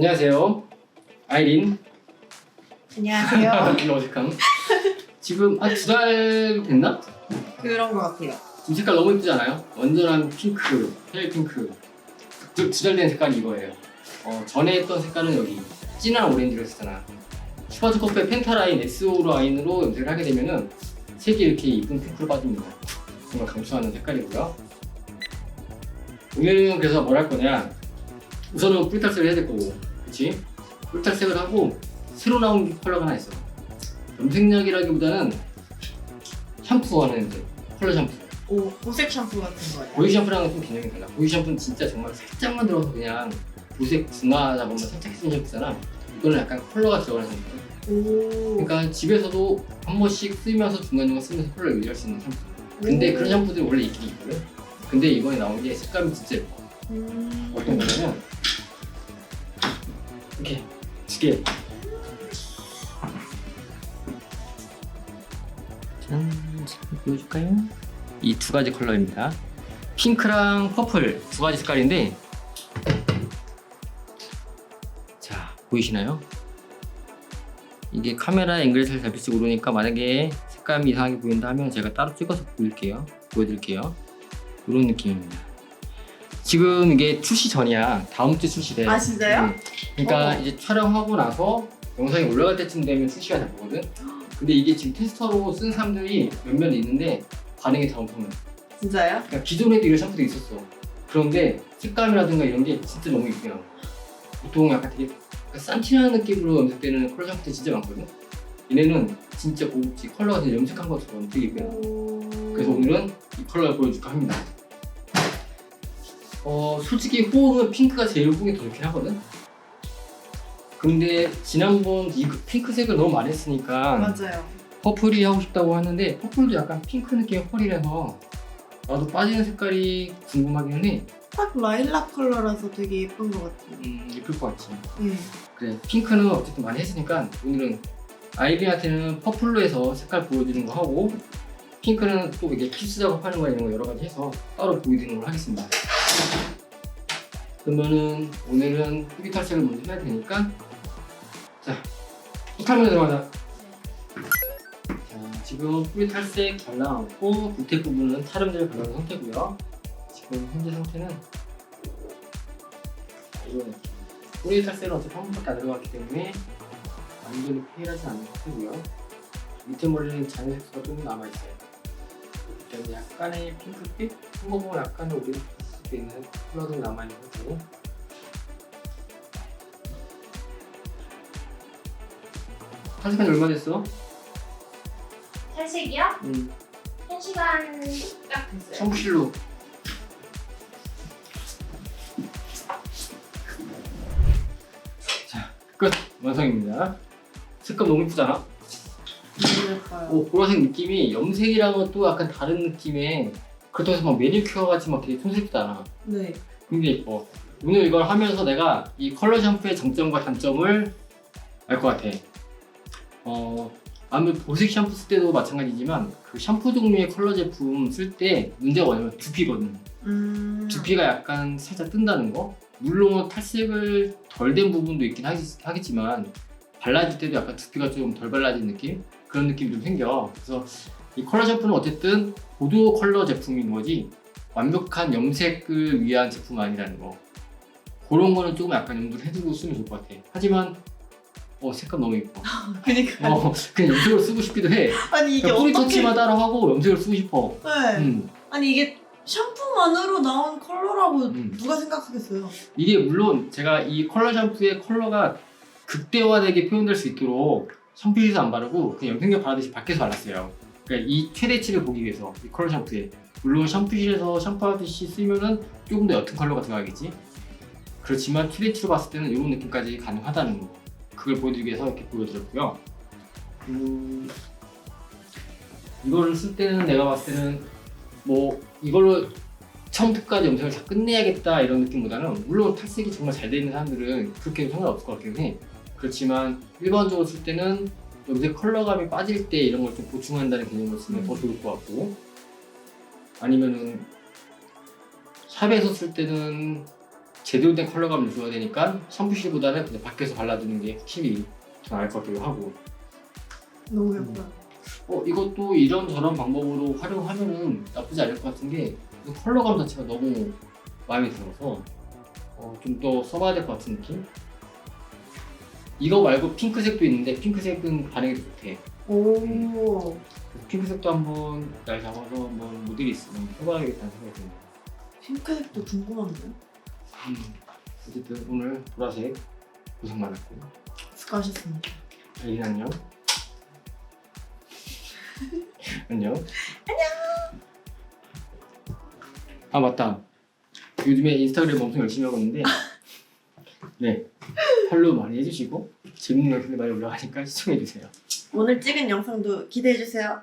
안녕하세요. 아이린. 안녕하세요. 어색함. 지금 한 두 달 됐나? 그런 것 같아요. 지금 색깔 너무 예쁘잖아요. 완전한 핑크, 페일 핑크. 두달 된 색깔이 이거예요. 어, 전에 했던 색깔은 여기 진한 오렌지로 했었잖아. 슈퍼즈 커피 펜타라인 S5 라인으로 염색을 하게 되면은 색이 이렇게 이쁜 핑크로 빠집니다. 정말 강추하는 색깔이고요. 오늘은 그래서 뭘 할 거냐? 우선은 뿔탈색을 해야 될 거고, 그렇지? 뿔탈색을 하고 새로 나온 컬러가 하나 있어. 염색약이라기보다는 샴푸 하는 염색, 컬러 샴푸. 오, 보색 샴푸 같은 거예요. 보이 샴푸랑은 좀 개념이 달라. 보이 샴푸는 진짜 정말 살짝만 들어서 그냥 보색 중화 작업만 살짝 해주는 샴푸잖아. 이거는 약간 컬러가 들어가는 샴푸. 오. 그러니까 집에서도 한 번씩 쓰면서 중간중간 쓰면서 컬러를 유지할 수 있는 샴푸. 근데 오. 그런 샴푸들이 원래 있긴 있거든. 근데 이번에 나온 게 색감이 진짜 예뻐. 음. 어떤 거냐면 이렇게 두 개. 짠, 보여줄까요? 이 두 가지 컬러입니다. 핑크랑 퍼플 두 가지 색깔인데 자 보이시나요? 이게 카메라 앵글이 잘 잡힐지 모르니까 만약에 색감이 이상하게 보인다 하면 제가 따로 찍어서 보일게요. 보여드릴게요. 이런 느낌입니다. 지금 이게 출시 전이야. 다음 주 출시돼. 아 진짜요? 음. 그러니까 어머. 이제 촬영하고 나서 영상이 올라갈 때쯤 되면 출시가 될 거거든. 근데 이게 지금 테스터로 쓴 사람들이 몇몇 있는데 반응이 다 엄청나. 진짜요? 그러니까 기존에도 이런 샴푸도 있었어. 그런데 색감이라든가 이런 게 진짜 너무 이쁘게 나와. 보통 약간 되게 약간 산티나는 느낌으로 염색되는 컬러 샴푸들 진짜 많거든. 얘네는 진짜 고급지 컬러가 진짜 염색한 것처럼 되게. 오. 그래서 오늘은 이 컬러를 보여줄까 합니다. 어, 솔직히 호응은 핑크가 제일 호응이 더 좋긴 하거든. 근데 지난번 이 핑크색을 너무 많이 했으니까 맞아요. 퍼플이 하고 싶다고 하는데 퍼플도 약간 핑크 느낌의 펄이라서 나도 빠지는 색깔이 궁금하긴 해. 딱 라일락 컬러라서 되게 예쁜 것 같아요. 음, 예쁠 것 같지. 네. 그래, 핑크는 어쨌든 많이 했으니까 오늘은 아이비한테는 퍼플로 해서 색깔 보여주는 거 하고 핑크는 또 이게 키스 작업하는 거 이런 거 여러 가지 해서 따로 보여드리는 걸 하겠습니다. 그러면은 오늘은 뿌리 탈색을 먼저 해야 되니까 자, 툭하면 들어가자. 자, 지금 뿌리 탈색 잘 나왔고 밑에 부분은 촬영제를 발라놓은 상태고요. 지금 현재 상태는 이거는 뿌리 탈색은 어차피 한 번밖에 안 들어갔기 때문에 완전히 페일하지 않은 상태고요. 밑에 머리는 잔여 색소가 좀 남아있어요. 그다음에 약간의 핑크빛, 한번 보면 약간의 오렌지 수 있는 컬러도 남아있는 상태고 탈색한 지 얼마 됐어? 탈색이요? 음, 1시간 딱 됐어요. 샴푸실로 자, 끝! 완성입니다. 색감 너무 예뻐요. 오, 보라색 느낌이 염색이랑은 또 약간 다른 느낌의 그렇다고 해서 막 매니큐어 같이 막 되게 촌스럽지 않아. 네. 굉장히 예뻐. 오늘 이걸 하면서 내가 이 컬러 샴푸의 장점과 단점을 알 것 같아. 어, 아무래도 보색 샴푸 쓸 때도 마찬가지지만 그 샴푸 종류의 컬러 제품 쓸 때 문제가 뭐냐면 두피거든. 음. 두피가 약간 살짝 뜬다는 거. 물론 탈색을 덜 된 부분도 있긴 하겠, 하겠지만 발라질 때도 약간 두피가 좀 덜 발라진 느낌? 그런 느낌이 좀 생겨. 그래서 이 컬러 샴푸는 어쨌든 보도 컬러 제품인 거지 완벽한 염색을 위한 제품은 아니라는 거. 그런 거는 조금 약간 염두를 해두고 쓰면 좋을 것 같아. 하지만 어 색감 너무 예뻐. 그니까. 어 그냥 염색으로 쓰고 싶기도 해. 아니 이게 그러니까 뿌리 어떻게? 터치만 따로 하고 염색을 쓰고 싶어. 네. 음. 아니 이게 샴푸만으로 나온 컬러라고 음. 누가 생각하겠어요? 이게 물론 제가 이 컬러 샴푸의 컬러가 극대화되게 표현될 수 있도록 샴푸실에서 안 바르고 그냥 염색약 바르듯이 밖에서 발랐어요. 그러니까 이 최대치를 보기 위해서 이 컬러 샴푸에 물론 샴푸실에서 샴푸하듯이 쓰면은 조금 더 옅은 컬러가 들어가겠지. 그렇지만 최대치로 봤을 때는 이런 느낌까지 가능하다는 거. 그걸 보여드리기 위해서 이렇게 보여드렸고요. 음, 이거를 쓸 때는 내가 봤을 때는 뭐 이걸로 처음부터까지 염색을 다 끝내야겠다 이런 느낌보다는 물론 탈색이 정말 잘돼 있는 사람들은 그렇게 상관없을 것 같긴 해. 그렇지만 일반적으로 쓸 때는 염색 컬러감이 빠질 때 이런 걸 좀 보충한다는 개념으로 쓰면 더 좋을 것 같고 아니면은 샵에서 쓸 때는 제대로 된 컬러감을 줘야 되니까 샴푸실보다는 그냥 밖에서 발라주는 게 확실히 더 나을 것 같기도 하고 너무 예뻐요. 어 이것도 이런저런 방법으로 활용하면은 나쁘지 않을 것 같은 게이 컬러감 자체가 너무 마음에 들어서 어, 좀 더 써봐야 될 것 같은 느낌? 이거 말고 핑크색도 있는데 핑크색은 반응이 더 좋대. 오. 그래서 핑크색도 한번 날 잡아서 한번 모델이 있으면 해봐야겠다는 생각이 듭니다 핑크색도 궁금한데요? 음, 어쨌든 오늘 보라색 고생 많았고 수고하셨습니다. 알린 안녕. 안녕. 아 맞다. 요즘에 인스타그램 엄청 열심히 하고 있는데 네 팔로우 많이 해주시고 재밌는 영상들 많이 올라가니까 시청해주세요 오늘 찍은 영상도 기대해주세요.